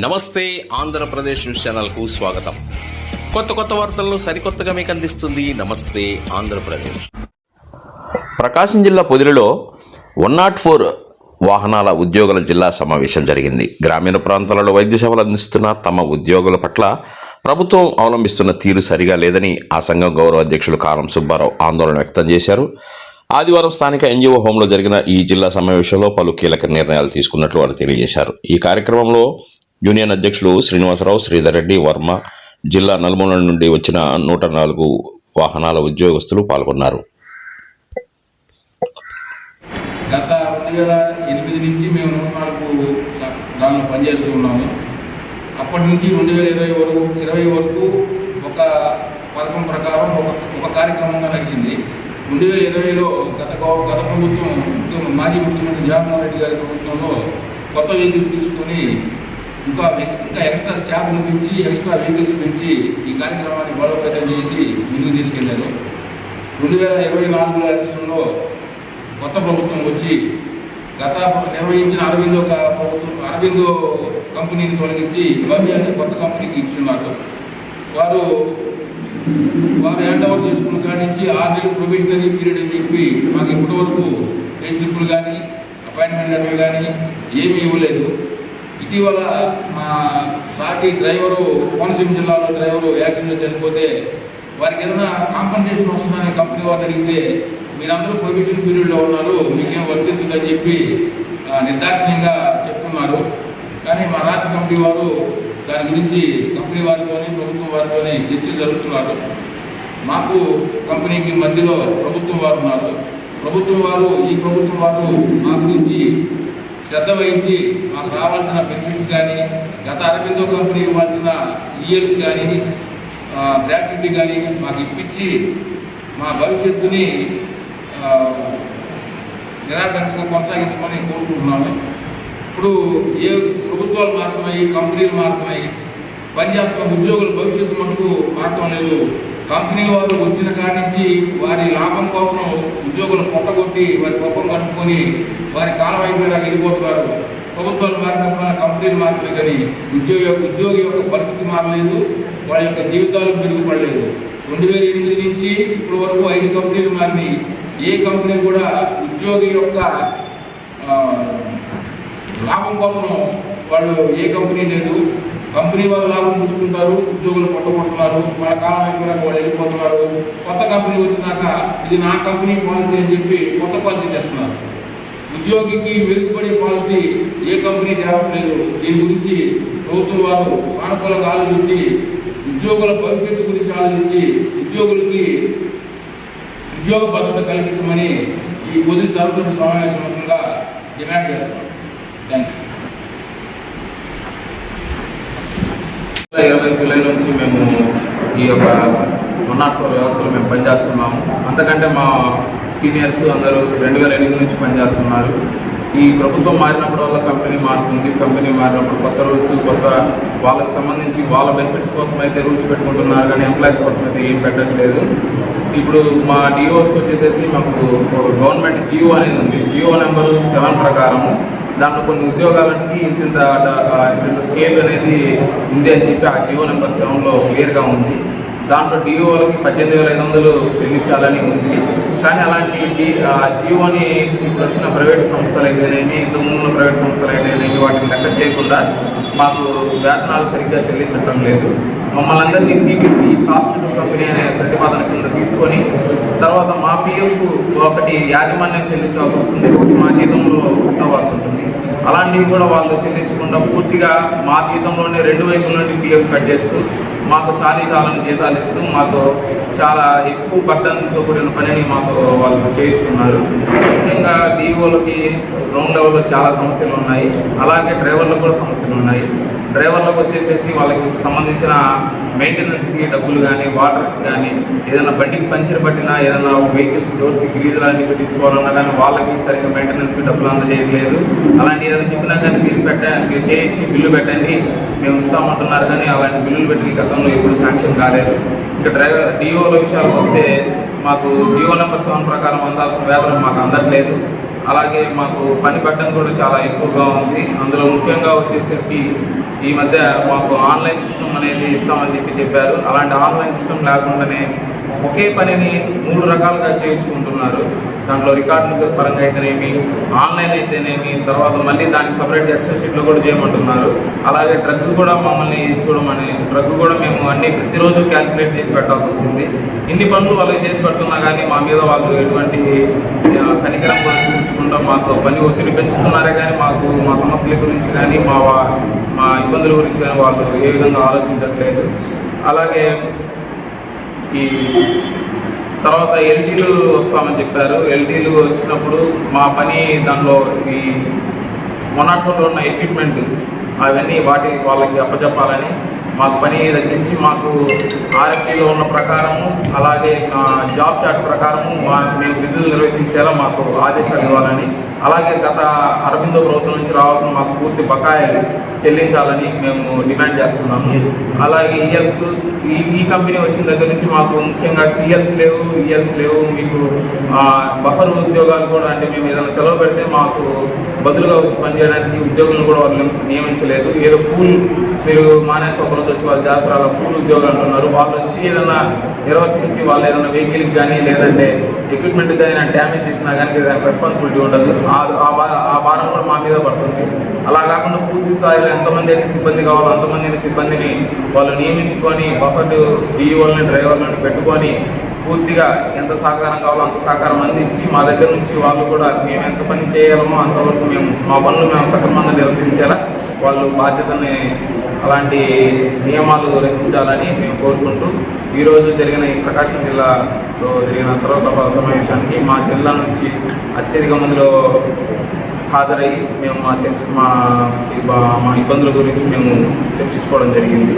నమస్తే ఆంధ్రప్రదేశ్ న్యూస్ ఛానల్కు స్వాగతం. కొత్త కొత్త వార్తలను సరికొత్తగా మీకు అందిస్తుంది నమస్తే ఆంధ్రప్రదేశ్. ప్రకాశం జిల్లా పొదిలిలో వన్ నాట్ ఫోర్ వాహనాల ఉద్యోగుల జిల్లా సమావేశం జరిగింది. గ్రామీణ ప్రాంతాలలో వైద్య సేవలు అందిస్తున్న తమ ఉద్యోగుల పట్ల ప్రభుత్వం అవలంబిస్తున్న తీరు సరిగా లేదని ఆ సంఘం గౌరవ అధ్యక్షులు కారం సుబ్బారావు ఆందోళన వ్యక్తం చేశారు. ఆదివారం స్థానిక ఎన్జిఓ హోంలో జరిగిన ఈ జిల్లా సమావేశంలో పలు కీలక నిర్ణయాలు తీసుకున్నట్లు వారు తెలియజేశారు. ఈ కార్యక్రమంలో యూనియన్ అధ్యక్షులు శ్రీనివాసరావు శ్రీధర్ రెడ్డి వర్మ జిల్లా నలుమూలల నుండి వచ్చిన నూట నాలుగు వాహనాల ఉద్యోగస్తులు పాల్గొన్నారు. గత రెండు వేల ఎనిమిది నుంచి మేము నూట నాలుగు దానిలో పనిచేస్తూ ఉన్నాము. అప్పటి నుంచి రెండు వేల ఇరవై వరకు ఇరవై వరకు ఒక పథకం ప్రకారం ఒక ఒక కార్యక్రమంగా నడిచింది. రెండు వేల ఇరవైలో గత గత ప్రభుత్వం ముఖ్య- మాజీ ముఖ్యమంత్రి జగన్మోహన్ రెడ్డి గారి ప్రభుత్వంలో కొత్త వెహికల్స్ తీసుకొని ఇంకా ఎక్స్- ఇంకా ఎక్స్ట్రా స్టాఫ్లు పెంచి ఎక్స్ట్రా వెహికల్స్ పెంచి ఈ కార్యక్రమాన్ని బలోపేతం చేసి ముందుకు తీసుకెళ్ళారు. రెండు వేల ఇరవై నాలుగులో ఎలక్షన్లో కొత్త ప్రభుత్వం వచ్చి గత నిర్వహించిన అరవిందో ప్రభుత్వం అరవిందో కంపెనీని తొలగించి భవ్య అనే కొత్త కంపెనీకి ఇచ్చున్నారు. వారు వారు హ్యాండ్ ఓవర్ చేసుకున్న కాడి నుంచి ఆరు నెలలు ప్రొబేషనరీ పీరియడ్ అని చెప్పి మాకు ఇప్పటి వరకు పే స్లిప్పులు కానీ అపాయింట్మెంట్ లెటర్లు కానీ ఏమీ ఇవ్వలేదు. ఇటీవల మా సాటి డ్రైవరు కోనసీమ జిల్లాలో డ్రైవరు యాక్సిడెంట్లో చనిపోతే వారికి ఏదైనా కాంపన్సేషన్ వస్తుందని కంపెనీ వారిని అడిగితే మీరందరూ ప్రొవిషన్ పీరియడ్లో ఉన్నారు మీకేం వర్తించదని చెప్పి నిర్దాక్షిణ్యంగా చెప్తున్నారు. కానీ మా రాష్ట్ర కమిటీ వారు దాని గురించి కంపెనీ వారితోని ప్రభుత్వం వారితోని చర్చలు జరుగుతున్నారు. మాకు కంపెనీకి మధ్యలో ప్రభుత్వం వారు ఉన్నారు. ప్రభుత్వం వారు ఈ ప్రభుత్వం వారు మా గురించి శ్రద్ధ వహించి మాకు రావాల్సిన బెనిఫిట్స్ కానీ గత అరవిందో కంపెనీ ఇవ్వాల్సిన e ఈఎల్స్ కానీ గ్రాట్యుటీ కానీ మాకు ఇప్పించి మా భవిష్యత్తుని ఆ, నిరాటంకంగా కొనసాగించమని కోరుకుంటున్నాము. ఇప్పుడు ఏ ప్రభుత్వాలు మారుతున్నాయి కంపెనీలు మారుతున్నాయి పనిచేస్తున్న ఉద్యోగుల భవిష్యత్తు మటుకు మారటం లేదు. కంపెనీ వారు వచ్చిన కాడి నుంచి వారి లాభం కోసం ఉద్యోగులు పొట్టగొట్టి వారి గొప్పం కనుక్కొని వారి కాలం అయిపోయినా వెళ్ళిపోతున్నారు. ప్రభుత్వాలు మారినప్పుడు కంపెనీలు మారలేదు కానీ ఉద్యోగి యొక్క ఉద్యోగి యొక్క పరిస్థితి మారలేదు వాళ్ళ యొక్క జీవితాలు మెరుగుపడలేదు. రెండు వేల ఎనిమిది నుంచి ఇప్పటి వరకు ఐదు కంపెనీలు మారినాయి. ఏ కంపెనీ కూడా ఉద్యోగి యొక్క లాభం కోసం వాళ్ళు ఏ కంపెనీ లేదు. కంపెనీ వాళ్ళు లాభం చూసుకుంటారు ఉద్యోగులు పట్టుకుంటున్నారు. వాళ్ళ కాలం అయిపోయినాక వాళ్ళు వెళ్ళిపోతున్నారు. కొత్త కంపెనీ వచ్చినాక ఇది నా కంపెనీ పాలసీ అని చెప్పి కొత్త పాలసీ చేస్తున్నారు ఉద్యోగికి మెరుగుపడే పాలసీ ఏ కంపెనీ తేవట్లేదు. దీని గురించి ప్రభుత్వం వారు సానుకూలంగా ఆలోచించి ఉద్యోగుల భవిష్యత్తు గురించి ఆలోచించి ఉద్యోగులకి ఉద్యోగ భద్రత కల్పించమని ఈ పొదిలి సరస్వతి సమావేశంగా డిమాండ్ చేస్తున్నాం. థ్యాంక్ యూ ఇరవై జూలై నుంచి మేము ఈ యొక్క వన్ నాట్ ఫోర్ వ్యవస్థలో మేము పనిచేస్తున్నాము. అంతకంటే మా సీనియర్స్ అందరూ రెండు వేల ఎనిమిది నుంచి పనిచేస్తున్నారు. ఈ ప్రభుత్వం మారినప్పుడు వల్ల కంపెనీ మారుతుంది. కంపెనీ మారినప్పుడు కొత్త రూల్స్ కొత్త వాళ్ళకి సంబంధించి వాళ్ళ బెనిఫిట్స్ కోసం అయితే రూల్స్ పెట్టుకుంటున్నారు కానీ ఎంప్లాయీస్ కోసం అయితే ఏం పెట్టట్లేదు. ఇప్పుడు మా డిఓస్కి వచ్చేసేసి మాకు గవర్నమెంట్ జియో అనేది ఉంది. జియో నెంబర్ సెవెన్ ప్రకారము. దాంట్లో కొన్ని ఉద్యోగాలకి ఇంత ఇంత ఇంత స్కేల్ అనేది ఉంది అని చెప్పి ఆ జియో నెంబర్ సెవెన్లో క్లియర్గా ఉంది. దాంట్లో డిఓ వాళ్ళకి పద్దెనిమిది వేల ఐదు వందలు చెల్లించాలని ఉంది. కానీ అలాంటి డి- జియోని ఇప్పుడు వచ్చిన ప్రైవేట్ సంస్థలు అయితేనేమి ఇంతకుముందు ఉన్న ప్రైవేట్ సంస్థలు అయితేనేమి వాటిని లెక్క చేయకుండా మాకు వేతనాలు సరిగ్గా చెల్లించడం లేదు. మమ్మల్ని అందరినీ సిబిసి కాస్ట్ కంపెనీ అనే ప్రతిపాదన కింద తీసుకొని తర్వాత మా పిఎఫ్ ఒకటి యాజమాన్యం చెల్లించాల్సి వస్తుంది. ఒకటి మా జీతంలో కట్టవలసి ఉంటుంది. అలాంటివి కూడా వాళ్ళు చెల్లించకుండా పూర్తిగా మా జీతంలోనే రెండు వైపుల నుండి పిఎఫ్ కట్ చేస్తూ మాకు చాలీ చాలని జీతాలు ఇస్తూ మాకు చాలా ఎక్కువ బట్టలతో కూడిన పనిని మాకు వాళ్ళు చేయిస్తున్నారు. ముఖ్యంగా డిఓలకి గ్రౌండ్ లెవెల్లో చాలా సమస్యలు ఉన్నాయి. అలాగే డ్రైవర్లకు కూడా సమస్యలు ఉన్నాయి. డ్రైవర్లకు వచ్చేసేసి వాళ్ళకి సంబంధించిన మెయింటెనెన్స్కి డబ్బులు కానీ వాటర్కి కానీ ఏదైనా బండికి పంచర్ పట్టినా ఏదైనా వెహికల్స్ డోర్స్కి గ్రీజ్ లాంటివి పెట్టించుకోవాలన్నా కానీ వాళ్ళకి సరిగ్గా మెయింటెనెన్స్కి డబ్బులు అందజేయట్లేదు. అలాంటి ఏదైనా చెప్పినా కానీ మీరు పెట్ట మీరు చేయించి బిల్లు పెట్టండి మేము ఇస్తామంటున్నారు కానీ అలాంటి బిల్లులు పెట్టిన గతంలో ఎప్పుడు శాంక్షన్ కాలేదు. ఇంకా డ్రైవర్ డిఓల విషయాలకు వస్తే మాకు జియో నెంబర్ సెవెన్ ప్రకారం అందాల్సిన వేతనం మాకు అందట్లేదు. అలాగే మాకు పని పట్టడం కూడా చాలా ఎక్కువగా ఉంది. అందులో ముఖ్యంగా వచ్చేసరికి ఈ మధ్య మాకు ఆన్లైన్ సిస్టమ్ అనేది ఇస్తామని చెప్పి చెప్పారు. అలాంటి ఆన్లైన్ సిస్టమ్ లేకుండానే ఒకే పనిని మూడు రకాలుగా చేయించుకుంటున్నారు. దాంట్లో రికార్డుల పరంగా అయితేనేమి ఆన్లైన్ అయితేనేమి తర్వాత మళ్ళీ దానికి సపరేట్గా ఎక్సెల్ షీట్లో కూడా చేయమంటున్నారు. అలాగే డ్రగ్ కూడా మమ్మల్ని చూడమని డ్రగ్ కూడా మేము అన్ని ప్రతిరోజు క్యాలిక్యులేట్ చేసి పెట్టాల్సి వస్తుంది. ఇన్ని పనులు వాళ్ళకి చేసి పెడుతున్నా కానీ మా మీద వాళ్ళు ఎటువంటి కనికరం గురించి చూపించకుండా మాతో పని ఒత్తిడి పెంచుతున్నారే కానీ మాకు మా సమస్యల గురించి కానీ మా మా ఇబ్బందుల గురించి కానీ వాళ్ళు ఏ విధంగా ఆలోచించట్లేదు. అలాగే ఈ తర్వాత ఎల్టీలు వస్తామని చెప్పారు. ఎల్టీలు వచ్చినప్పుడు మా పని దానిలో ఈ మొనాటోలో ఉన్న ఎక్విప్మెంట్ అవన్నీ వాటి వాళ్ళకి అప్పచెప్పాలని మాకు పని తగ్గించి మాకు ఆర్ఎఫ్టీలో ఉన్న ప్రకారము అలాగే జాబ్ చార్ట్ ప్రకారము మా మేము విధులు నిర్వర్తించేలా మాకు ఆదేశాలు ఇవ్వాలని అలాగే గత అరవిందో ప్రభుత్వం నుంచి రావాల్సిన మాకు పూర్తి బకాయిలు చెల్లించాలని మేము డిమాండ్ చేస్తున్నాము. అలాగే ఈఎల్స్ ఈ ఈ కంపెనీ వచ్చిన దగ్గర నుంచి మాకు ముఖ్యంగా సిఎల్స్ లేవు ఈఎల్స్ లేవు మీకు బఫర్ ఉద్యోగాలు కూడా అంటే మేము ఏదైనా సెలవు పెడితే మాకు బదులుగా వచ్చి పనిచేయడానికి ఉద్యోగులను కూడా వాళ్ళు నియమించలేదు. ఏదో పూల్ మీరు మానేసి ఒకరోజు వచ్చి వాళ్ళు చేస్తారు అలా పూల్ ఉద్యోగాలు అంటున్నారు. వాళ్ళు వచ్చి ఏదైనా నిర్వర్తించి వాళ్ళు ఏదైనా వెహికల్కి కానీ లేదంటే ఎక్విప్మెంట్ ఏదైనా డ్యామేజ్ చేసినా కానీ దానికి రెస్పాన్సిబిలిటీ ఉండదు. ఆ- ఆ భారం కూడా మా మీద పడుతుంది. అలా కాకుండా పూర్తి స్థాయిలో ఎంతమంది అయితే సిబ్బంది కావాలో అంతమంది అయిన సిబ్బందిని వాళ్ళు నియమించుకొని బఫర్ డిఈఓలని డ్రైవర్లను పెట్టుకొని పూర్తిగా ఎంత సహకారం కావాలో అంత సహకారం అందించి మా దగ్గర నుంచి వాళ్ళు కూడా మేము ఎంత పని చేయగలమో అంతవరకు మేము మా పనులు మేము సక్రమంగా నిర్వర్తించేలా వాళ్ళు బాధ్యతని అలాంటి నియమాలు రక్షించాలని మేము కోరుకుంటూ ఈరోజు జరిగిన ఈ ప్రకాశం జిల్లాలో జరిగిన సర్వసభ సమావేశానికి మా జిల్లా నుంచి అత్యధిక మందిలో హాజరై మేము మా చర్చ మా మా ఇబ్బందుల గురించి మేము చర్చించుకోవడం జరిగింది.